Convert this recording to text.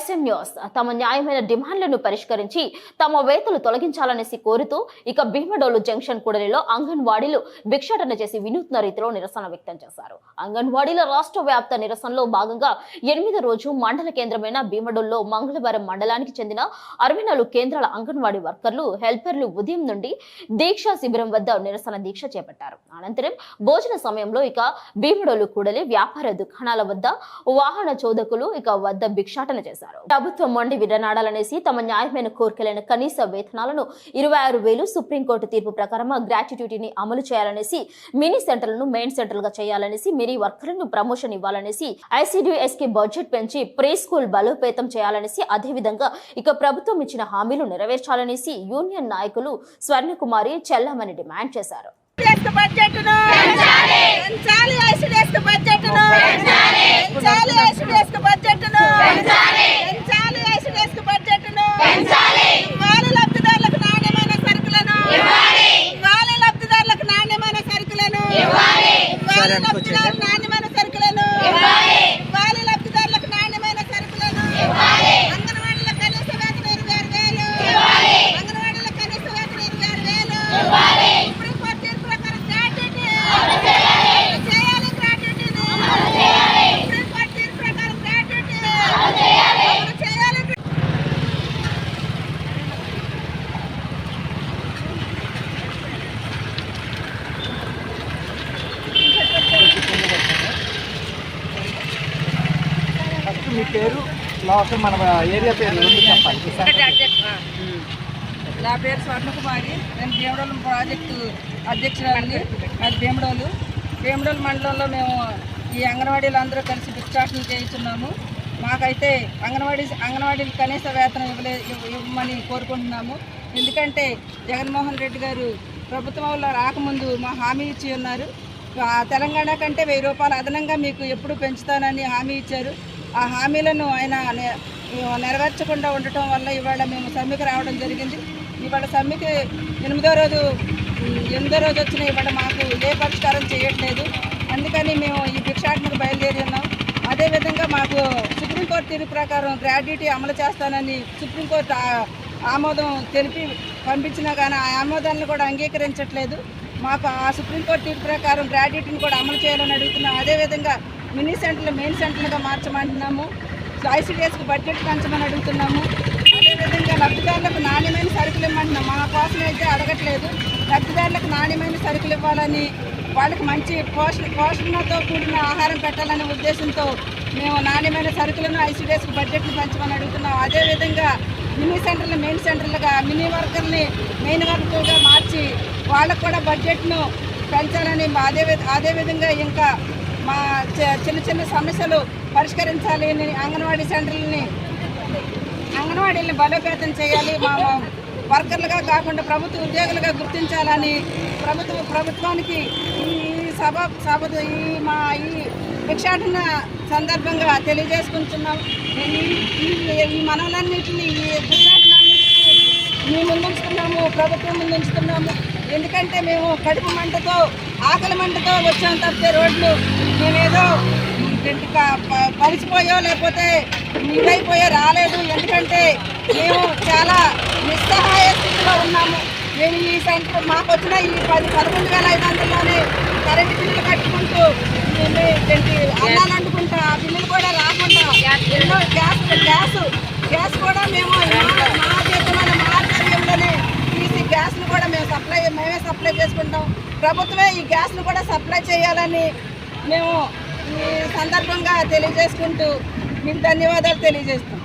S M news. తమ న్యాయమైన డిమాండ్లను పరిష్కరించి తమ వేతలు తొలగించాలనేసి కోరుతూ ఇక భీమడోలు జంక్షన్ కూడలిలో అంగన్వాడీలు భిక్షాటన చేసి వినూత్న రీతిలో నిరసన వ్యక్తం చేశారు. అంగన్వాడీల రాష్ట్ర వ్యాప్త నిరసనలో భాగంగా ఎనిమిదో రోజు మండల కేంద్రమైన భీమడోల్లో మంగళవారం మండలానికి చెందిన అరవై నాలుగు కేంద్రాల అంగన్వాడీ వర్కర్లు హెల్పర్లు ఉదయం నుండి దీక్షా శిబిరం వద్ద నిరసన దీక్ష చేపట్టారు. అనంతరం భోజన సమయంలో ఇక భీమడోలు కూడలి వ్యాపార దుకాణాల వద్ద వాహన చోదకులు ఇక వద్ద భిక్షాటన చేశారు. ప్రభుత్వం మొండి విడనాడాలనేసి తమ న్యాయమైన కోరికలైన కనీస వేతనాలను ఇరవై ఆరు వేలు సుప్రీంకోర్టు తీర్పు ప్రకారం గ్రాట్యుటీని అమలు చేయాలనేసి మినీ సెంటర్లను మెయిన్ సెంటర్లుగా చేయాలనేసి మినీ వర్కర్లను ప్రమోషన్ ఇవ్వాలనేసి ఐసీడీఎస్కి బడ్జెట్ పెంచి ప్రీ స్కూల్ బలోపేతం చేయాలనేసి అదేవిధంగా ఇక ప్రభుత్వం ఇచ్చిన హామీలు నెరవేర్చాలనేసి యూనియన్ నాయకులు స్వర్ణకుమారి చెల్లమని డిమాండ్ చేశారు ఐసిడిఎస్ బడ్జెట్ను పెంచాలి ఐసిడిఎస్ బడ్జెట్ను పెంచాలి ఐసిడిఎస్ బడ్జెట్ను పెంచాలి ఐసిడిఎస్ బడ్జెట్ను ఇవ్వాలి లబ్ధిదారులకు నాణ్యమైన సరుకులను ఇవ్వాలి లబ్ధిదారులకు నాణ్యమైన సరుకులను ఇవ్వాలి లబ్ధిదారులకు నాణ్యమైన సరుకులను ఇవ్వాలి లబ్ధిదారులకు నాణ్యమైన సరుకులను అంగన్వాడీల కనీస వేతనం ఇరవై ఆరు వేలు అంగన్వాడీల కనీస వేతనం ఇరవై ఆరు వేలు సుప్రీం కోర్టు తీర్పు ప్రకారం గ్రాట్యుటీ చేయాలి గ్రాట్యుటీని సుప్రీం కోర్టు తీర్పు ప్రకారం గ్రాట్యుటీ అమలు చేయాలి ఫస్ట్ మీ పేరు మన ఏరియా పేరు చెప్పాలి. నా పేరు స్వర్ణకుమారి. నేను భీమడోలు ప్రాజెక్టు అధ్యక్షురాలిని. అది భీమడోలు. భీమడోలు మండలంలో మేము ఈ అంగన్వాడీలు అందరూ కలిసి భిక్షాటన చేయించున్నాము మాకైతే అంగన్వాడీ అంగన్వాడీలు కనీస వేతనం ఇవ్వలే ఇవ్వమని కోరుకుంటున్నాము. ఎందుకంటే జగన్మోహన్ రెడ్డి గారు ప్రభుత్వంలో రాకముందు మా హామీ ఇచ్చి ఉన్నారు. ఆ తెలంగాణ కంటే వెయ్యి రూపాయలు అదనంగా మీకు ఎప్పుడు పెంచుతానని హామీ ఇచ్చారు. ఆ హామీలను ఆయన నెరవేర్చకుండా ఉండటం వల్ల ఇవాళ మేము సమ్మెకి రావడం జరిగింది. ఇవాళ సమ్మెకి ఎనిమిదో రోజు ఎనిమిదో రోజు వచ్చిన ఇవాళ మాకు ఏ పరిష్కారం చేయట్లేదు. అందుకని మేము ఈ భిక్షాటనకు బయలుదేరి ఉన్నాం. అదేవిధంగా మాకు సుప్రీంకోర్టు తీర్పు ప్రకారం గ్రాడ్యుటీ అమలు చేస్తానని సుప్రీంకోర్టు ఆమోదం తెలిపి పంపించినా కానీ ఆ ఆమోదాలను కూడా అంగీకరించట్లేదు. మాకు ఆ సుప్రీంకోర్టు తీర్పు ప్రకారం గ్రాడ్యుటీని కూడా అమలు చేయాలని అడుగుతున్నాం. అదేవిధంగా మినీ సెంటర్లు మెయిన్ సెంటర్లుగా మార్చమంటున్నాము. ఐసీడీఎస్కి బడ్జెట్ పెంచమని అడుగుతున్నాము. అదేవిధంగా లబ్ధిదారులకు నాణ్యమైన సరుకులు ఇవ్వమంటున్నాం మా కోసం అయితే అడగట్లేదు. లబ్ధిదారులకు నాణ్యమైన సరుకులు ఇవ్వాలని వాళ్ళకి మంచి పోషణ పోషణతో కూడిన ఆహారం పెట్టాలనే ఉద్దేశంతో మేము నాణ్యమైన సరుకులను ఐసీడీఎస్కి బడ్జెట్లు పెంచమని అడుగుతున్నాం అదేవిధంగా మినీ సెంటర్లు మెయిన్ సెంటర్లుగా మినీ వర్కర్ని మెయిన్ వర్కర్గా మార్చి వాళ్ళకు కూడా బడ్జెట్ను పెంచాలని అదే అదేవిధంగా ఇంకా మా చి- చిన్న చిన్న సమస్యలు పరిష్కరించాలి అని అంగన్వాడీ సెంటర్లని అంగన్వాడీని బలోపేతం చేయాలి. మా వర్కర్లుగా కాకుండా ప్రభుత్వ ఉద్యోగులుగా గుర్తించాలని ప్రభుత్వ ప్రభుత్వానికి ఈ సభ సభ ఈ మా ఈ భిక్షాటన సందర్భంగా తెలియజేసుకుంటున్నాం. ఈ- ఈ మనలన్నింటినీ ఈ భిక్షాటనన్నింటినీ మేము ముందుంచుతున్నాము ప్రభుత్వం ముందుంచుతున్నాము ఎందుకంటే మేము కడుపు మంటతో ఆకలి మంటతో వచ్చాం తప్పితే రోడ్లు మేమేదో ఇంటికా పరిచిపోయో లేకపోతే ఇదైపోయో రాలేదు. ఎందుకంటే మేము చాలా నిస్సహాయ స్థితిలో ఉన్నాము. మేము ఈ సెంటర్ మాకు వచ్చిన ఈ పది పదకొండు వేల ఐదు వందలలోనే కరెంటు బిల్లులు కట్టుకుంటూ మేము ఏంటి అన్నాలు ఆ బిల్లులు కూడా రాకుండా ఎన్నో గ్యాస్ గ్యాస్ కూడా మేము మా- మా చేతుల్లోనే మా ఆధ్వర్యంలోనే తీసి గ్యాస్ను కూడా మేము సప్లై మేమే సప్లై చేసుకుంటాం. ప్రభుత్వమే ఈ గ్యాస్ను కూడా సప్లై చేయాలని మేము ఈ సందర్భంగా తెలియజేసుకుంటూ మీకు ధన్యవాదాలు తెలియజేస్తాం.